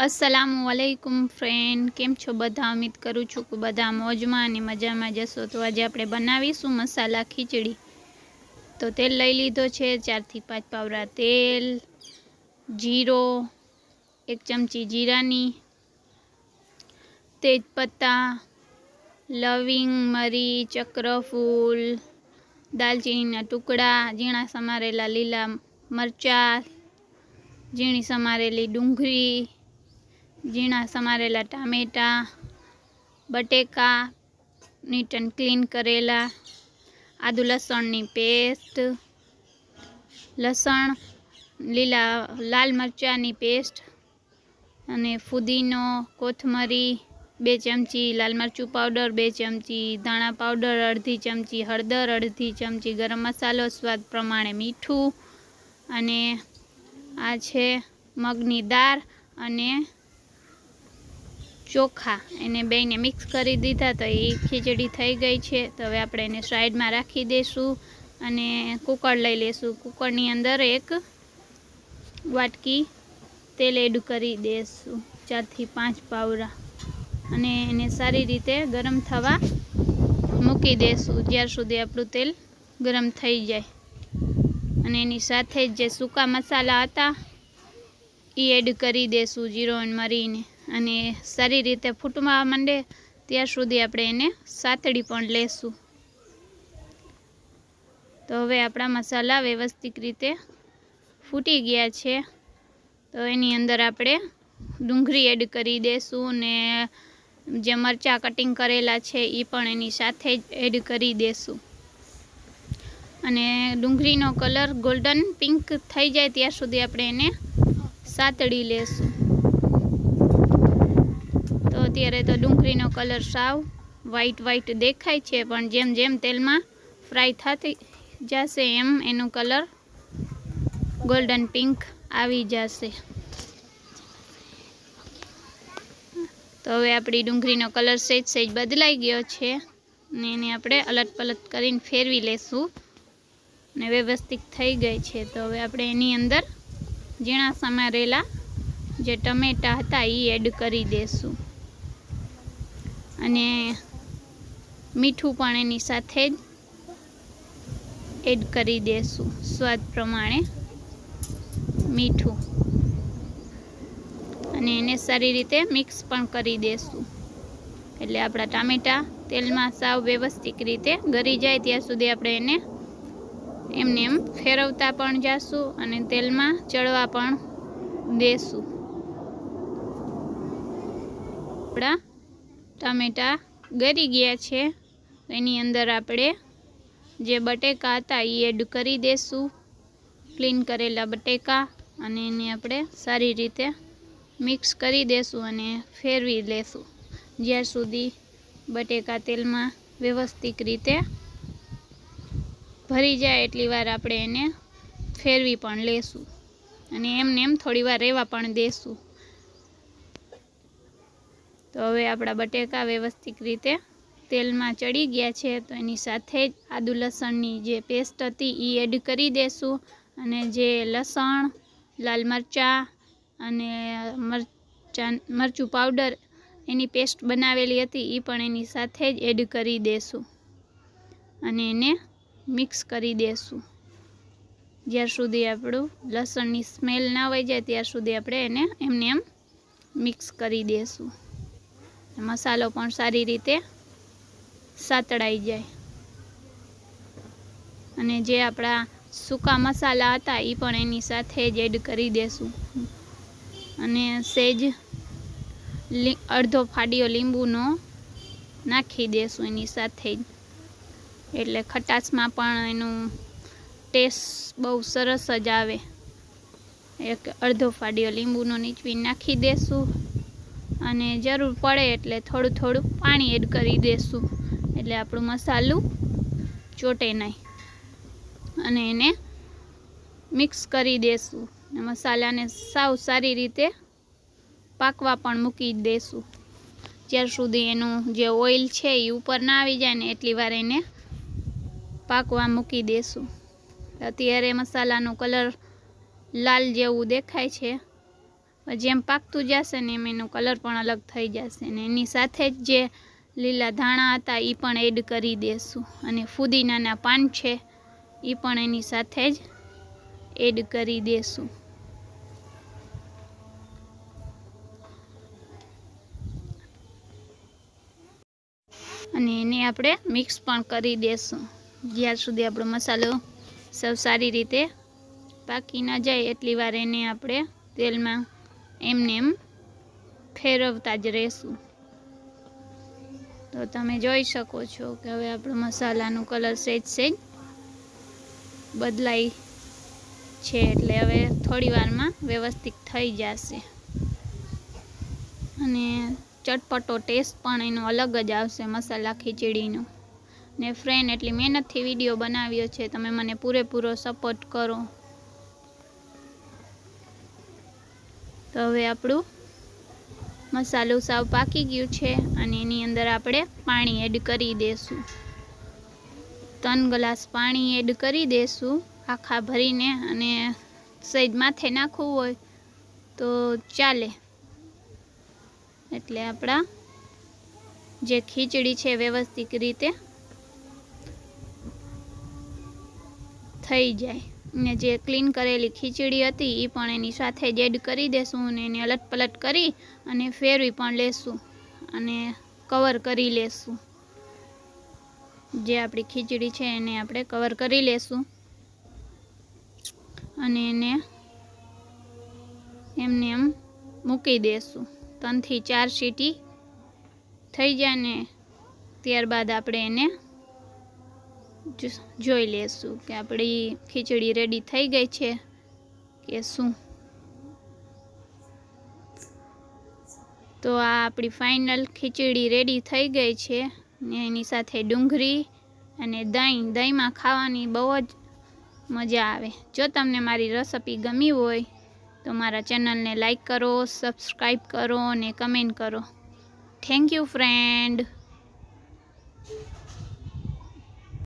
અસલામ વાલેકુમ friend કેમ છો? બધા ઉમ્મીદ કરું છું. કે બધા મોજમાં અને મજામાં જશો. તો આજે આપણે બનાવીશું મસાલા ખીચડી. તો તેલ લઈ લીધો છે. ચારથી પાંચ પાવડા તેલ, જીરો, એક ચમચી જીરાની તેજપત્તા લવિંગ, મરી, ચક્રફૂલ, દાલચીનીના ટુકડા, ઝીણા સમારેલા લીલા મરચાં, ઝીણી સમારેલી ડુંગળી ઝીણા સમારેલા ટામેટાં, બટેકા, નીટ એન્ડ ક્લીન કરેલા, આદુ લસણની પેસ્ટ, લસણ, લીલા, લાલ મરચાંની પેસ્ટ અને ફુદીનો, કોથમરી, બે ચમચી લાલ મરચું પાવડર, બે ચમચી ધાણા પાવડર, અડધી ચમચી હળદર, અડધી ચમચી ગરમ મસાલો, સ્વાદ પ્રમાણે મીઠું અને આ છે મગની દાળ અને ચોખા એને બેને મિક્સ કરી દીધા તો એ ખીચડી થઈ ગઈ છે. તો હવે આપણે એને સાઈડમાં રાખી દઈશું અને કુકર લઈ લઈશું કુકરની અંદર એક વાટકી તેલ એડ કરી દઈશું ચારથી પાંચ પાવડા. અને એને સારી રીતે ગરમ થવા મૂકી દઈશું જ્યાર સુધી આપણું તેલ ગરમ થઈ જાય. અને એની સાથે જ સૂકા મસાલા હતા એ એડ કરી દઈશું જીરો અને મરીને. અને સારી રીતે ફૂટવા માંડે ત્યાં સુધી આપણે એને સાતડી પણ લેશું. તો હવે આપણા મસાલા વ્યવસ્થિત રીતે ફૂટી ગયા છે. તો એની અંદર આપણે ડુંગળી એડ કરી દઈશું ને જે મરચાં કટિંગ કરેલા છે એ પણ એની સાથે જ એડ કરી દઈશું અને ડુંગળીનો કલર ગોલ્ડન પિંક થઈ જાય ત્યાં સુધી આપણે એને સાતડી લેશું. અત્યારે તો ડુંગળીનો કલર સાવ વ્હાઈટ વ્હાઈટ દેખાય છે, પણ જેમ જેમ તેલમાં ફ્રાય થતી જશે એમ એનો કલર ગોલ્ડન પિંક આવી જશે. તો હવે આપણી ડુંગળીનો કલર સહેજ સહેજ બદલાઈ ગયો છે ને એને આપણે અલટ પલટ કરીને ફેરવી લેશું ને વ્યવસ્થિત થઈ ગઈ છે. તો હવે આપણે એની અંદર ઝીણા સમારેલા જે ટમેટા હતા એ એડ કરી દઈશું અને મીઠું પણ એની સાથે જ એડ કરી દઈશું સ્વાદ પ્રમાણે મીઠું. અને એને સારી રીતે મિક્સ પણ કરી દઈશું એટલે આપણા ટામેટાં તેલમાં સાવ વ્યવસ્થિત રીતે ગરી જાય ત્યાં સુધી આપણે એને એમને એમ ફેરવતા પણ જાશું અને તેલમાં ચડવા પણ દેશું. આપણા ટામેટાં ગરી ગયા છે. એની અંદર આપણે જે બટેકા હતા એ એડ કરી દઈશું ક્લીન કરેલા બટેકા અને એને આપણે સારી રીતે મિક્સ કરી દઈશું અને ફેરવી લેશું. જ્યાં સુધી બટેકા તેલમાં વ્યવસ્થિત રીતે ભરી જાય એટલી વાર આપણે એને ફેરવી પણ લેશું. અને એમને એમ થોડી વાર રહેવા પણ દેશું. તો હવે આપણા બટેકા વ્યવસ્થિત રીતે તેલમાં ચડી ગયા છે, તો એની સાથે જ આદુ લસણની જે પેસ્ટ હતી એ એડ કરી દેશું અને જે લસણ, લાલ મરચાં અને મરચાં, મરચું પાવડર એની પેસ્ટ બનાવેલી હતી એ પણ એની સાથે જ એડ કરી દેશું અને એને મિક્સ કરી દેશું. જ્યાર સુધી આપણું લસણની સ્મેલ ના વહી જાય, ત્યાર સુધી આપણે એને એમને એમ મિક્સ કરી દઈશું મસાલો પણ સારી રીતે સાતળાઈ જાય. અને જે આપણા સૂકા મસાલા હતા એ પણ એની સાથે જ એડ કરી દેશું. અને સેજ અડધો ફાડીઓ લીંબુનો નાખી દેશું એની સાથે જ. એટલે ખટાશમાં પણ એનું ટેસ્ટ બહુ સરસ જ આવે. એક અડધો ફાડીઓ લીંબુનો નીચવી નાખી દેશું. અને જરૂર પડે એટલે થોડું થોડું પાણી એડ કરી દેશું. એટલે આપણું મસાલું ચોટે નહીં. અને એને મિક્સ કરી દેશું. મસાલાને સાવ સારી રીતે પાકવા પણ મૂકી દેશું. જ્યાર સુધી એનું જે ઓઇલ છે એ ઉપર ના આવી જાય ને એટલી વાર એને પાકવા મૂકી દેશું. અત્યારે મસાલાનો કલર લાલ જેવું દેખાય છે. જેમ પાકતું જશે ને એમ એનો કલર પણ અલગ થઈ જશે ને એની સાથે જ જે લીલા ધાણા હતા એ પણ એડ કરી દેશું. અને ફુદીનાના પાન છે એ પણ એની સાથે જ એડ કરી દેશું. અને એને આપણે મિક્સ પણ કરી દેશું. જ્યાર સુધી આપણો મસાલો સૌ સારી રીતે પાકી ન જાય, એટલી વાર એને આપણે તેલમાં એમને એમ ફેરવતા જ રહેશું. તો તમે જોઈ શકો છો કે હવે આપણો મસાલાનું કલર સેજ સેજ બદલાય છે એટલે હવે થોડી વારમાં વ્યવસ્થિત થઈ જશે. અને ચટપટો ટેસ્ટ પણ એનો અલગ જ આવશે મસાલા ખીચડીનો. ને ફ્રેન્ડ એટલી મહેનતથી વીડિયો બનાવ્યો છે, તમે મને પૂરેપૂરો સપોર્ટ કરો. તો હવે આપણું મસાલું સાવ પાકી ગયું છે અને એની અંદર આપણે પાણી એડ કરી દઈશું ત્રણ ગ્લાસ પાણી એડ કરી દઈશું આખા ભરીને અને સહેજ માથે નાખવું હોય તો ચાલે. એટલે આપણા જે ખીચડી છે વ્યવસ્થિત રીતે થઈ જાય. ને જે ક્લીન કરેલી ખીચડી હતી એ પણ એની સાથે જ એડ કરી દેશું અને એને અલટ પલટ કરી અને ફેરવી પણ લેશું અને કવર કરી લેશું. જે આપણી ખીચડી છે એને આપણે કવર કરી લેશું. અને એને એમને એમ મૂકી દેશું. ત્રણથી ચાર સીટી થઈ જાય ને ત્યારબાદ આપણે એને જોઈ લેશું કે આપણી ખીચડી રેડી થઈ ગઈ છે કે શું. તો આ આપણી ફાઇનલ ખીચડી રેડી થઈ ગઈ છે ને એની સાથે ડુંગળી અને દહીં. દહીંમાં ખાવાની બહુ જ મજા આવે. જો તમને મારી રેસિપી ગમી હોય તો મારા ચેનલને લાઈક કરો સબસ્ક્રાઈબ કરો અને કમેન્ટ કરો. Thank you friend